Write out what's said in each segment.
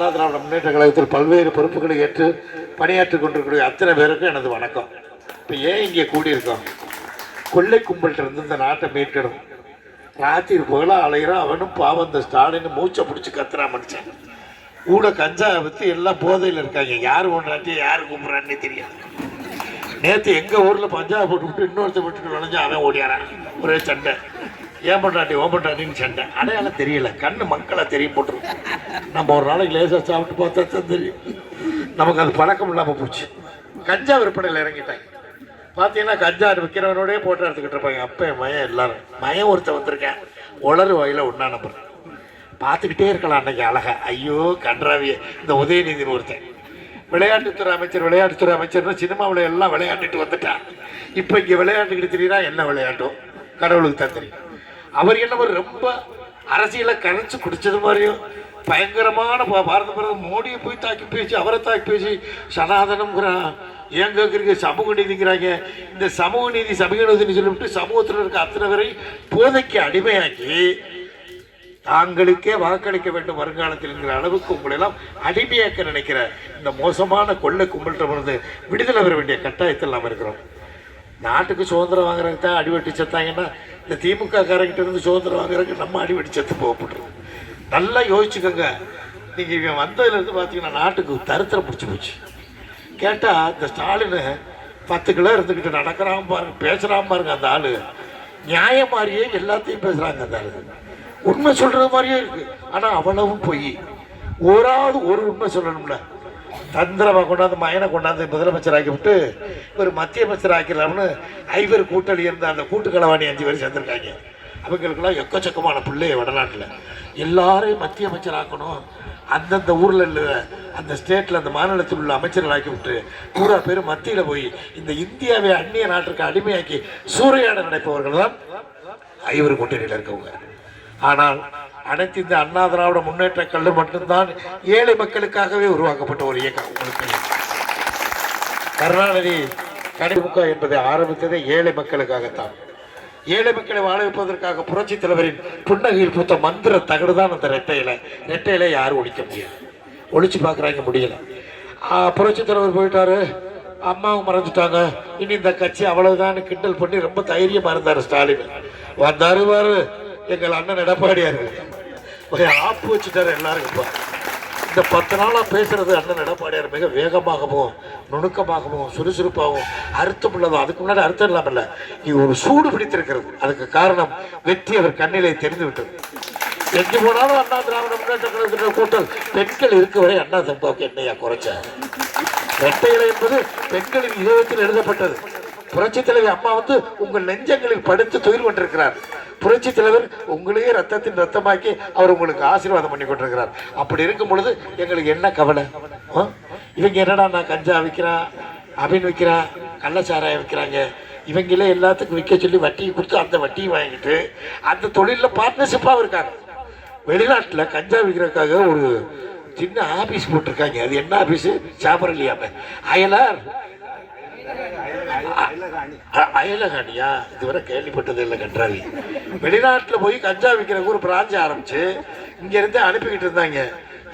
அண்ணா திராவிட முன்னேற்ற கழகத்தில் பல்வேறு பொறுப்புகளை ஏற்று பணியாற்றிக் கொண்டிருக்கிற அத்தனை பேருக்கும் எனது வணக்கம். இப்போ ஏன் இங்கே கூடியிருக்கோம்? கொள்ளை கும்பல்கிட்ட இருந்து இந்த நாட்டை மீட்கணும். ராத்திரி புகழா அலைகிறான் அவனும் பாவம் இந்த ஸ்டாலின் மூச்சை பிடிச்சி கத்துறா மனுஷன். கூட கஞ்சா பற்றி எல்லாம் போதையில் இருக்காங்க. யார் ஒன்றாட்டி யார் கும்பிட்றான்னே தெரியாது. நேற்று எங்கள் ஊரில் பஞ்சாப் போட்டு விட்டு இன்னொருத்த விட்டுட்டு நுழைஞ்சு அவன் ஓடியாரான். ஒரே சண்டை. ஏன் பண்ணாட்டி ஓ பண்ணாட்டின்னு சண்டை அடையாளம் தெரியல. கண்ணு மக்களை தெரிய போட்டுரும் நம்ம ஒரு நாளைக்கு லேசாக சாப்பிட்டு பார்த்தா தான் தெரியும். நமக்கு அது பழக்கம் இல்லாமல் போச்சு. கஞ்சா விற்பனையில் இறங்கிட்டாங்க. பார்த்தீங்கன்னா கஞ்சா விற்கிறவனோடய போட்டோ எடுத்துக்கிட்டு இருப்பாங்க. அப்போ மயம் எல்லாரும். மயம் ஒருத்தன் வந்திருக்கேன். உளறு வகையில் ஒன்றா நம்பர். பார்த்துக்கிட்டே இருக்கலாம் அன்னைக்கு அழகா. ஐயோ கன்றாவிய. இந்த உதயநிதினு ஒருத்தன். விளையாட்டுத்துறை அமைச்சர் விளையாட்டுத்துறை அமைச்சர்னு சினிமாவில் எல்லாம் விளையாண்டுட்டு வந்துட்டான். இப்போ இங்கே விளையாண்டுக்கிட்டு தெரியுதா என்ன விளையாட்டும்? கடவுளுக்கு தான் தெரியும். அவர் என்னவர் ரொம்ப அரசியலை கரைச்சு குடிச்சது மாதிரியும் பயங்கரமான பாரத பிரதமர் மோடியை போய் தாக்கி பேசி அவரை தாக்கி பேசி சனாதனம்ங்கிறான் ஏன் கேட்குறீங்க சமூக நீதிங்கிறாங்க. இந்த சமூக நீதி சமூக நீதினு சொல்லிவிட்டு சமூகத்தில் இருக்க அத்தனை பேரை போதைக்கு அடிமையாக்கி தாங்களுக்கே வாக்களிக்க வேண்டும் வருங்காலத்தில் என்கிற அளவுக்கு உங்களெல்லாம் அடிமையாக்க நினைக்கிற இந்த மோசமான கொள்ளை கும்பல்கிட்ட விடுதலை பெற வேண்டிய கட்டாயத்தில் நாம் இருக்கிறோம். நாட்டுக்கு சுதந்திரம் வாங்குறதுக்கு தான் அடிவெட்டி செத்தாங்கன்னா இந்த திமுக காரங்கிட்ட இருந்து சுதந்திரம் வாங்குறதுக்கு நம்ம அடிவெட்டி செத்து போகப்படுறோம் நல்லா யோசிச்சுக்கோங்க. நீங்கள் இவன் வந்ததுலேருந்து பார்த்தீங்கன்னா நாட்டுக்கு தருத்திரம் பிடிச்சி போச்சு. கேட்டால் இந்த ஸ்டாலின் பத்து கிலோ இருந்துக்கிட்டு நடக்கிறான் பாருங்க பேசுகிறான் பாருங்க அந்த ஆள். நியாயம் மாதிரியே எல்லாத்தையும் பேசுகிறாங்க அந்த ஆள். உண்மை சொல்கிறது மாதிரியே இருக்குது ஆனால் அவ்வளவும் பொய். ஓராவது ஒரு உண்மை சொல்லணும்ல. தந்திரமாக கொண்டாந்து மயனை கொண்டாந்து முதலமைச்சர் ஆக்கிவிட்டு ஒரு மத்திய அமைச்சர் ஆக்கிடலாம்னு ஐவர் கூட்டணி இருந்த அந்த கூட்டுக்களவாணி அஞ்சு பேர் சேர்ந்துருக்காங்க. அவங்களுக்கெல்லாம் எக்கச்சக்கமான பிள்ளைய வடநாட்டில். எல்லாரையும் மத்திய அமைச்சர் ஆக்கணும் அந்தந்த ஊரில் அந்த ஸ்டேட்டில் அந்த மாநிலத்தில் உள்ள அமைச்சர்கள் ஆக்கி விட்டு பூரா பேர் மத்தியில் போய் இந்த இந்தியாவை அந்நிய நாட்டிற்கு அடிமையாக்கி சூறையாட நினைப்பவர்கள் தான் ஐவர் கூட்டணியில் இருக்கவங்க. ஆனால் அனைத்து இந்த அண்ணா திராவிட முன்னேற்ற கல்லு மட்டும்தான் ஏழை மக்களுக்காகவே உருவாக்கப்பட்ட ஒரு இயக்கம். உங்களுக்கு கருணாநிதி கடைமுக என்பதை ஆரம்பித்ததே ஏழை மக்களுக்காகத்தான். ஏழை மக்களை வாழ வைப்பதற்காக புரட்சி தலைவரின் புன்னகையில் பூத்த மந்திர தகடு தான் அந்த ரெட்டையில. ரெட்டையில யாரும் ஒழிக்க முடியாது. ஒழிச்சு பார்க்குறாங்க முடியல. புரட்சி தலைவர் போயிட்டாரு. அம்மாவும் மறைஞ்சிட்டாங்க இனி இந்த கட்சி அவ்வளவுதான் கிண்டல் பண்ணி ரொம்ப தைரியமா இருந்தார் ஸ்டாலின். வந்தாருவாரு எங்கள் அண்ணன் எடப்பாடியார். ஒரு ஆப்பு வச்சுட்டாரு எல்லாருக்கும் இந்த பத்து நாளாக பேசுறது அண்ணன் எடப்பாடியார் மிக வேகமாகவும் நுணுக்கமாகவும் சுறுசுறுப்பாகவும் அர்த்தம் உள்ளதும் அதுக்கு முன்னாடி அர்த்தம் இல்லாமல் இது ஒரு சூடு பிடித்திருக்கிறது. அதுக்கு காரணம் வெற்றி அவர் கண்ணிலே தெரிந்து விட்டது எங்கே போனாலும் அண்ணா திராவிட முன்னேற்ற கழகத்தின கூட்டம் பெண்கள் இருக்க வரை அண்ணா சம்பாவுக்கு என்னையா குறைச்ச? ரெட்டையிலை என்பது பெண்களின் இதயத்தில் எழுதப்பட்டது. புரட்சி தலைவர் அம்மா வந்து உங்கள் நெஞ்சங்களில் படுத்து துயில் கொண்டிருக்கிறார். புரட்சி தலைவர் உங்களையே ரத்தத்தின் ரத்தமாக்கி அவர் உங்களுக்கு ஆசீர்வாதம் பண்ணி கொண்டிருக்கிறார். அப்படி இருக்கும் பொழுது எங்களுக்கு என்ன கவலை? இவங்க என்னடா நான் கஞ்சா விற்கிறேன் அபின் விற்கிறேன் கள்ளச்சாராயம் விற்கிறாங்க இவங்களே எல்லாத்துக்கும் விற்க சொல்லி வட்டியை கொடுத்து அந்த வட்டியை வாங்கிட்டு அந்த தொழிலில் பார்ட்னர்ஷிப்பாக இருக்காங்க. வெளிநாட்டில் கஞ்சா விற்கிறதுக்காக ஒரு சின்ன ஆபீஸ் போட்டிருக்காங்க. அது என்ன ஆபீஸ் சாமரலியாம அயலார் அயலகாணியா? இதுவரை கேள்விப்பட்டது இல்லை கன்றாவி. வெளிநாட்டில் போய் கஞ்சா விற்கிறக்கு ஒரு பிரான்ச் ஆரம்பிச்சு இங்கேருந்து அனுப்பிக்கிட்டு இருந்தாங்க.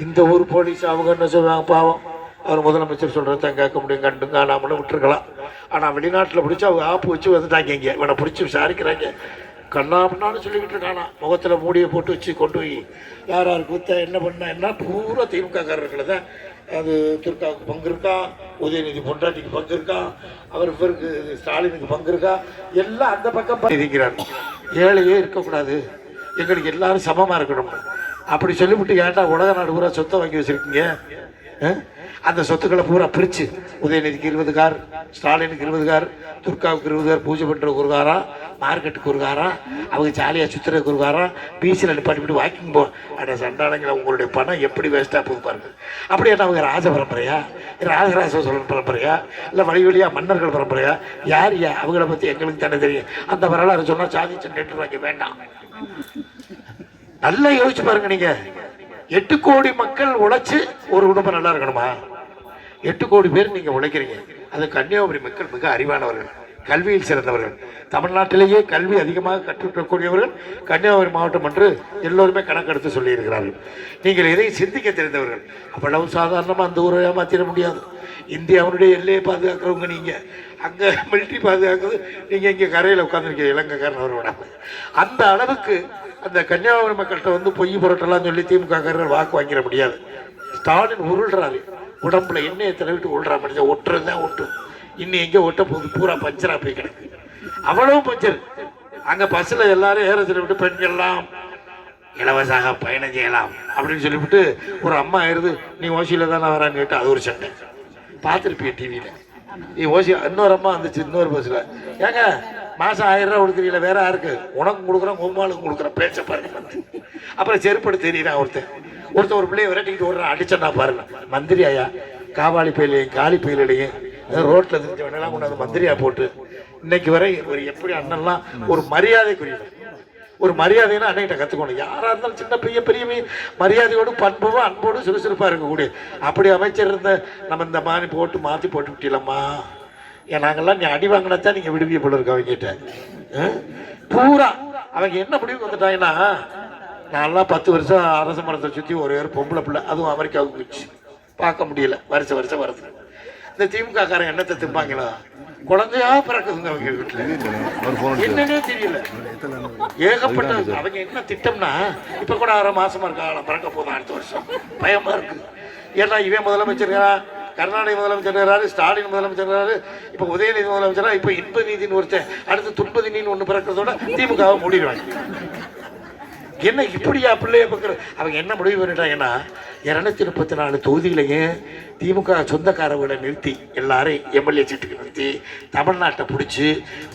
இந்த ஊர் போலீஸ் அவங்க என்ன சொல்லுவாங்க பாவம். அவர் முதலமைச்சர் சொல்கிறத கேட்க முடியும் கண்டு காணாமலும் விட்டுருக்கலாம். ஆனால் வெளிநாட்டில் பிடிச்சி அவங்க ஆப்பு வச்சு வந்துட்டாங்க இங்கே. இவனை பிடிச்சி விசாரிக்கிறாங்க. கண்ணாமண்ணான்னு சொல்லிக்கிட்டு இருக்கானா. முகத்தில் மூடியை போட்டு வச்சு கொண்டு போய் யார் யார் கூத்த என்ன பண்ணா என்ன? பூரா திமுக காரர்களை தான் அது துர்காவுக்கு பங்கு இருக்கா? உதயநிதி பொண்டாட்டிக்கு பங்கு இருக்கா? அவர் இவருக்கு ஸ்டாலினுக்கு பங்கு இருக்கா? எல்லாம் அந்த பக்கம் இருக்கிறார். ஏழையே இருக்கக்கூடாது. எங்களுக்கு எல்லாரும் சமமாக இருக்கணும். அப்படி சொல்லிவிட்டு ஏன்டா உலக நாடு பூரா சொத்தை வாங்கி வச்சுருக்கீங்க? ஆ? அந்த சொத்துக்களை பூரா பிரித்து உதயநிதிக்கு இருபது கார் ஸ்டாலினுக்கு இருபது கார் துர்காவுக்கு இருபது கார் பூஜை பண்ணுற ஒரு காரா மார்க்கெட்டுக்கு ஒரு காரா அவங்க ஜாலியாக சுற்றுறதுக்கு ஒரு காரா பீச்சில் நிப்பாட்டிவிட்டு வாக்கிங் போ. அட சண்டாளங்களை உங்களுடைய பணம் எப்படி வேஸ்ட்டாக போகுது பாருங்க. அப்படி என்ன அவங்க ராஜ பரம்பரையா? ராஜராஜ சோழன் பரம்பரையா? இல்லை வழி வழியா மன்னர்கள் பரம்பரையா? யார் யா? அவங்கள பற்றி எங்களுக்கு தானே தெரியும். அந்த வரலாறு சொன்னால் சாதி சண்டை வாங்க வேண்டாம். நல்லா யோசிச்சு பாருங்க நீங்கள் எட்டு கோடி மக்கள் உழைச்சி ஒரு குடும்பம் நல்லா இருக்கணுமா? எட்டு கோடி பேர் நீங்கள் உழைக்கிறீங்க. அது கன்னியாகுமரி மக்கள் மிக அறிவானவர்கள் கல்வியில் சிறந்தவர்கள். தமிழ்நாட்டிலேயே கல்வி அதிகமாக கற்றுக்கக்கூடியவர்கள் கன்னியாகுமரி மாவட்டம் என்று எல்லோருமே கணக்கெடுத்து சொல்லியிருக்கிறார்கள். நீங்கள் எதை சிந்திக்க தெரிந்தவர்கள். அவ்வளவு சாதாரணமாக அந்த ஊரை ஏமாத்திட முடியாது. இந்தியாவுடைய எல்லையை பாதுகாக்கிறவங்க நீங்கள் அங்கே மிலிட்ரி பாதுகாக்கிறது நீங்கள் இங்கே கரையில் உட்காந்துருக்கீங்க இலங்கைக்காரன் அவரோட அந்த அளவுக்கு அந்த கன்னியாகுமரி மக்கள்கிட்ட வந்து பொய் புரட்டெல்லாம் சொல்லி திமுக காரர்கள் வாக்கு வாங்கிட முடியாது. ஸ்டாலின் உருள்றாரு. உடம்புல எண்ணெயை தடவிட்டு உருள்றா மனுஷன் ஒட்டுறது தான் ஒட்டும் இன்னும் எங்கே ஒட்ட போகுது. பூரா பஞ்சராக போய் கிடக்கு. அவ்வளவு பஞ்சர். அங்கே பஸ்ஸில் எல்லாரும் ஏற சொல்லிவிட்டு பெண்கள்லாம் இலவசமாக பயணம் செய்யலாம் அப்படின்னு சொல்லிவிட்டு ஒரு அம்மா ஏறுது. நீ ஓசியில் தானே வரான்னு கேட்டு அது ஒரு சண்டை. பார்த்துருப்பிய டிவியில் நீ ஓசி இன்னொரு அம்மா வந்துச்சு இன்னொரு பஸ்ஸில் ஏங்க மாதம் ஆயிரம் ரூபா கொடுக்குறீங்கள வேற யாருக்கு? உனக்கும் கொடுக்குறேன் உம்மாளுக்கும் கொடுக்குறேன். பேச்சை பாருங்க. அப்புறம் செருப்படு தெரியுறான் ஒருத்தன். ஒருத்தன் ஒரு பிள்ளைய விரட்டிக்கிட்டு ஓடுறான் அடிச்சா பாருங்க. மந்திரி ஐயா காவாலி பயிலையும் காளி பயிலையும் ரோட்ல தெரிஞ்சவனெல்லாம் கொண்டாந்து மந்திரியா போட்டு இன்னைக்கு வரை ஒரு எப்படி அண்ணன்லாம் ஒரு மரியாதைக்குரிய ஒரு மரியாதைன்னா அன்னைகிட்ட கற்றுக்கணும் யாராக இருந்தாலும் சின்ன பெரிய பெரிய மரியாதையோடு பண்போடும் அன்போடு சுறுசுறுப்பாக இருக்கக்கூடிய. அப்படி அமைச்சர் இருந்த நம்ம இந்த மாதிரி போட்டு மாற்றி போட்டு விட்டிலம்மா. ஏன் நாங்கள்லாம் நீ அடி வாங்கினாத்தான் நீங்கள் விடுவிய போல இருக்க அவங்ககிட்ட பூரா. அவங்க என்ன முடிவுக்கு வந்துட்டாங்கன்னா நான்லாம் பத்து வருஷம் அரச மரத்தை சுற்றி ஒரே ஒரு பொம்பளை பிள்ளை. அதுவும் அமெரிக்காவுக்கு போச்சு பார்க்க முடியல. வருஷம் வருஷம் வருது. இந்த திமுக காரன் என்னத்தை திப்பாங்களா குழந்தையா பிறக்குதுங்க அவங்க வீட்டில். என்னன்னே தெரியல. ஏகப்பட்ட அவங்க என்ன திட்டம்னா இப்போ கூட ஆறு மாசமா இருக்காங்களா பிறக்க போதும் அடுத்த வருஷம். பயமா இருக்கு. ஏன்னா இவன் முதலமைச்சர் கருணாநிதி முதலமைச்சர் ஸ்டாலின் முதலமைச்சர் இப்போ இப்ப உதயநிதி முதலமைச்சரா? இப்ப இன்ப நீதினு ஒருத்தன் அடுத்து துன்ப நீதினு ஒண்ணு பிறக்கிறதோட திமுகவை மூடிடுவாங்க. என்ன இப்படியா பிள்ளைய பார்க்குற? அவங்க என்ன முடிவு பண்ணிட்டாங்கன்னா இரநூத்தி முப்பத்தி நாலு தொகுதியிலையும் திமுக சொந்தக்காரர்களை நிறுத்தி எல்லாரையும் எம்எல்ஏ சீட்டுக்கு நிறுத்தி தமிழ்நாட்டை பிடிச்சி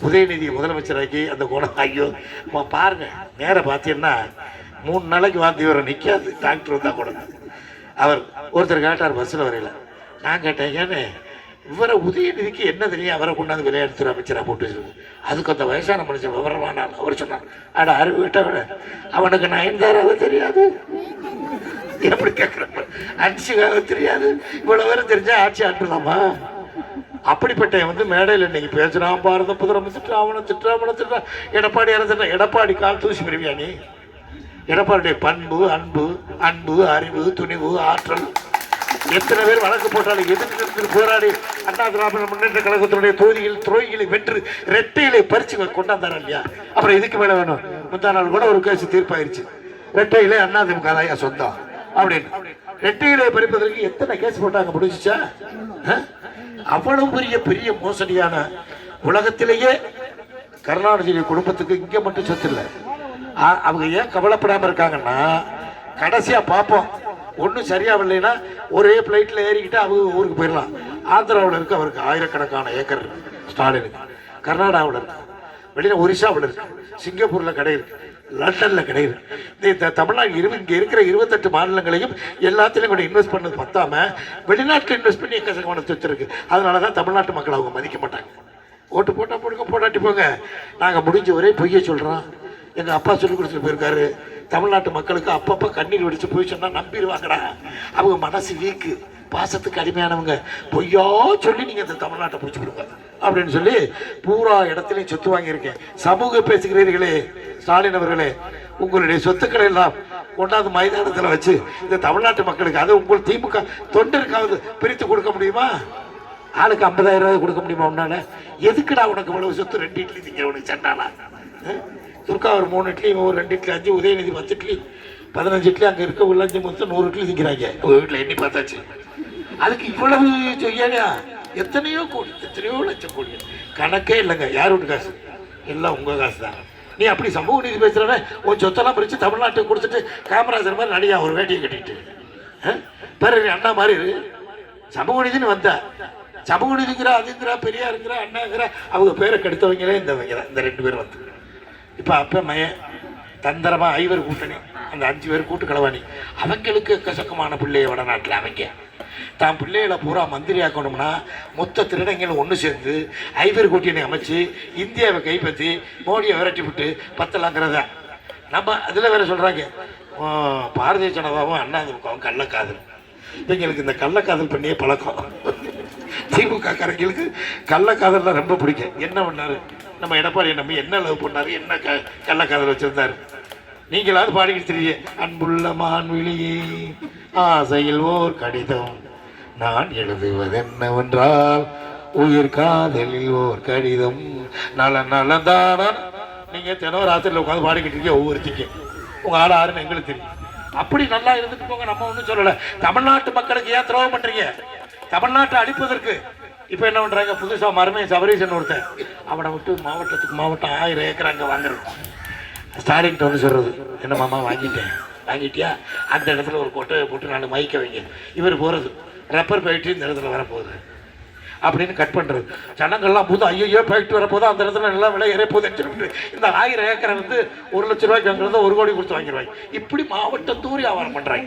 உதயநிதியை முதலமைச்சராக்கி அந்த குணம் ஐயோ அம்மா பாருங்க பார்த்தீங்கன்னா மூணு நாளைக்கு வாந்தி வர நிற்காது டாக்டர் வந்தால் கூட. அவர் ஒருத்தர் கேட்டார் பஸ்ஸில் வரையில். நான் கேட்டேன் ஏன்னு இவரை உதயநிதிக்கு என்ன தெரியும்? அவரை கொண்டாந்து விளையாட்டுத்துறை அமைச்சராக போட்டு வச்சிருக்கு. அதுக்கு அந்த வயசான மனுஷன் விவரமானால் அவர் சொன்னார் அட அறிவு விட்டவன அவனுக்கு நயன்தாராவை தெரியாது. எப்படி கேட்குறப்ப அன்சிகாவை தெரியாது. இவ்வளவு பேரும் தெரிஞ்சா ஆட்சி ஆட்டுலாமா அப்படிப்பட்ட வந்து மேடையில் இன்னைக்கு பேசுறான் பாரத புதுரம் திட்டுறான் அவனை திட்டுறான் அவனை திட்டுறான் எடப்பாடி திட்டுறான் எடப்பாடி கால் தூசி பெறுவியா நீ? எடப்பாடியுடைய பண்பு அன்பு அன்பு அறிவு துணிவு ஆற்றல். எத்தனை பேர் வழக்கு போட்டாலும் எதிர்த்து போராடி அண்ணா திராவிட முன்னேற்ற கழகத்தினுடைய தொகுதியில் துரோகிகளை வென்று ரெட்டையிலே பறிச்சு கொண்டாந்தாரா இல்லையா? அப்புறம் இதுக்கு மேல வேணும்? முந்தா நாள் கூட ஒரு கேஸ் தீர்ப்பாயிருச்சு. ரெட்டையிலே அண்ணா திமுக தான் சொந்தம். அப்படின்னு. ரெட்டையிலே பறிப்பதற்கு எத்தனை கேஸ் போட்டாங்க முடிஞ்சிச்சா அவ்வளவு பெரிய பெரிய மோசடியான உலகத்திலேயே கருணாநிதி குடும்பத்துக்கு இங்க மட்டும் சொத்து இல்லை. ஆ- அவங்க ஏன் கவலைப்படாம இருக்காங்கன்னா கடைசியா பார்ப்போம். ஒன்றும் சரியாகலைன்னா ஒரே ஃப்ளைட்டில் ஏறிக்கிட்டு அவங்க ஊருக்கு போயிடலாம். ஆந்திராவில் இருக்கு அவருக்கு ஆயிரக்கணக்கான ஏக்கர் ஸ்டாலினுக்கு. கர்நாடகாவில் இருக்கு. வெளியில் ஒரிசாவில் இருக்கு. சிங்கப்பூரில் கடை இருக்கு. லண்டனில் கடை இருக்குது இந்த- தமிழ்நாடு இரு இங்கே இருக்கிற இருபத்தெட்டு மாநிலங்களையும் எல்லாத்திலையும் கூட இன்வெஸ்ட் பண்ணது பத்தாமல் வெளிநாட்டில் இன்வெஸ்ட் பண்ணி எக்கச்சக்கமான சொத்து அதனால தான் தமிழ்நாட்டு மக்கள் அவங்க மதிக்க மாட்டாங்க. ஓட்டு போட்டால் போடுங்க போட்டாட்டி போங்க. நாங்கள் முடிஞ்ச ஒரே பொய்யை சொல்கிறோம் எங்கள் அப்பா சொல்லி கொடுத்துட்டு போயிருக்காரு. தமிழ்நாட்டு மக்களுக்கு அப்பப்போ கண்ணீர் வெடிச்சு போய் சொன்னால் நம்பிடுவாங்கடா. அவங்க மனசு வீக்கு. பாசத்துக்கு அடிமையானவங்க. பொய்யா சொல்லி நீங்கள் இந்த தமிழ்நாட்டை பிடிச்சி கொடுங்க. அப்படின்னு சொல்லி பூரா இடத்துலையும் சொத்து வாங்கியிருக்கேன். சமூக பேசுகிறீர்களே ஸ்டாலின் அவர்களே உங்களுடைய சொத்துக்களை எல்லாம் கொண்டாந்து மைதானத்தில் வச்சு இந்த தமிழ்நாட்டு மக்களுக்கு அது உங்கள் திமுக தொண்டருக்காவது பிரித்து கொடுக்க முடியுமா? ஆளுக்கு ஐம்பதாயிரம் ரூபாய் கொடுக்க முடியுமா உன்னால? எதுக்குடா உனக்கு இவ்வளவு சொத்து ரெண்டு இட்லி திங்க உனக்கு சண்டானா? துர்கா ஒரு மூணு இட்லி இவன் ஒரு ரெண்டு இட்லி அஞ்சு உதயநிதி பத்து இட்லி பதினஞ்சு இட்லி அங்கே இருக்க உள்ள அஞ்சு மொத்தம் நூறு இட்லி திங்கிறாங்க. உங்கள் வீட்டில் எண்ணி பார்த்தாச்சு. அதுக்கு இவ்வளவு செய்யாடியா எத்தனையோ கோடி எத்தனையோ லட்சம் கோடி. கணக்கே இல்லைங்க. யார் வீட்டு காசு? எல்லாம் உங்கள் காசு தான் நீ அப்படி சமூக நீதி பேசுறவன் உன் சொத்தெல்லாம் பிரித்து தமிழ்நாட்டுக்கு கொடுத்துட்டு காமராஜர் மாதிரி நடிகா ஒரு வேட்டியை கட்டிட்டு. பாரு அண்ணா மாதிரி சமூக நீதினு வந்த. சமூக நீதிங்கிற அதுங்கிற பெரியாருங்கிற அண்ணாங்கிற அவங்க பேரை கெடுத்தவங்களே இந்தவங்க தான். இந்த ரெண்டு பேரும் வந்து. இப்போ அப்போ மய தந்திரமாக ஐவர் கூட்டணி அந்த அஞ்சு பேர் கூட்டு களவாணி. அவங்களுக்கு எக்கச்சக்கமான பிள்ளைய வடநாட்டில் அவங்க தான் பிள்ளைகளை பூரா மந்திரி ஆக்கணும்னா மொத்த திருடங்கள் ஒன்று சேர்ந்து ஐவர் கூட்டணி அமைச்சு இந்தியாவை கைப்பற்றி மோடியை விரட்டி விட்டு பத்தலாங்கிறதா. நம்ம அதில் வேற சொல்கிறாங்க பாரதிய ஜனதாவும் அண்ணாதிமுகவும் கள்ளக்காதல். எங்களுக்கு இந்த கள்ளக்காதல் பண்ணியே பழக்கம். திமுக காரங்களுக்கு கள்ளக்காதல்லாம் ரொம்ப பிடிக்கும். என்ன பண்ணாரு? நம்ம எடப்பாடியை நம்ம என்ன லவ் பண்ணாரு என்ன க கள்ளக்காதல் வச்சிருந்தாரு? நீங்களாவது பாடிக்கிட்டு தெரிய அன்புள்ள மான்விழியே ஆசையில் ஓர் கடிதம். நான் எழுதுவது என்னவென்றால் உயிர் காதலில் ஓர் கடிதம். நல நலந்தான? நீங்கள் தினம் ராத்திரியில் உட்காந்து பாடிக்கிட்டு இருக்கீங்க ஒவ்வொருத்திக்கும் உங்கள் ஆள் ஆறுன்னு எங்களுக்கு தெரியும். அப்படி நல்லா இருந்துட்டு போங்க நம்ம ஒன்றும் சொல்லலை. தமிழ்நாட்டு மக்களுக்கு ஏன் துரோகம் பண்ணுறீங்க தமிழ்நாட்டை அழிப்பதற்கு இப்போ என்ன பண்றாங்க? புதுசாக மருமே சபரீசன் ஒருத்தன். அவனை விட்டு மாவட்டத்துக்கு மாவட்டம் ஆயிரம் ஏக்கர் அங்கே வாங்குறோம் ஸ்டாலின் வந்து சொல்றது. என்ன மாமா வாங்கிட்டேன். வாங்கிட்டியா? அந்த இடத்துல ஒரு கொட்டையை போட்டு நான் மயக்க வைங்க. இவர் போகிறது ரப்பர் போயிட்டு இந்த இடத்துல வரப்போகுது. அப்படின்னு கட் பண்ணுறது ஜனங்கள்லாம் புது ஐயோ போயிட்டு வரப்போது அந்த இடத்துல நல்லா விலை ஏற போகுதுன்னு இந்த ஆயிரம் ஏக்கரை வந்து ஒரு லட்ச ரூபாய்க்கு வாங்குறத ஒரு கோடி கொடுத்து வாங்கிடுவாங்க. இப்படி மாவட்டம் தூரி வியாபாரம் பண்ணுறாங்க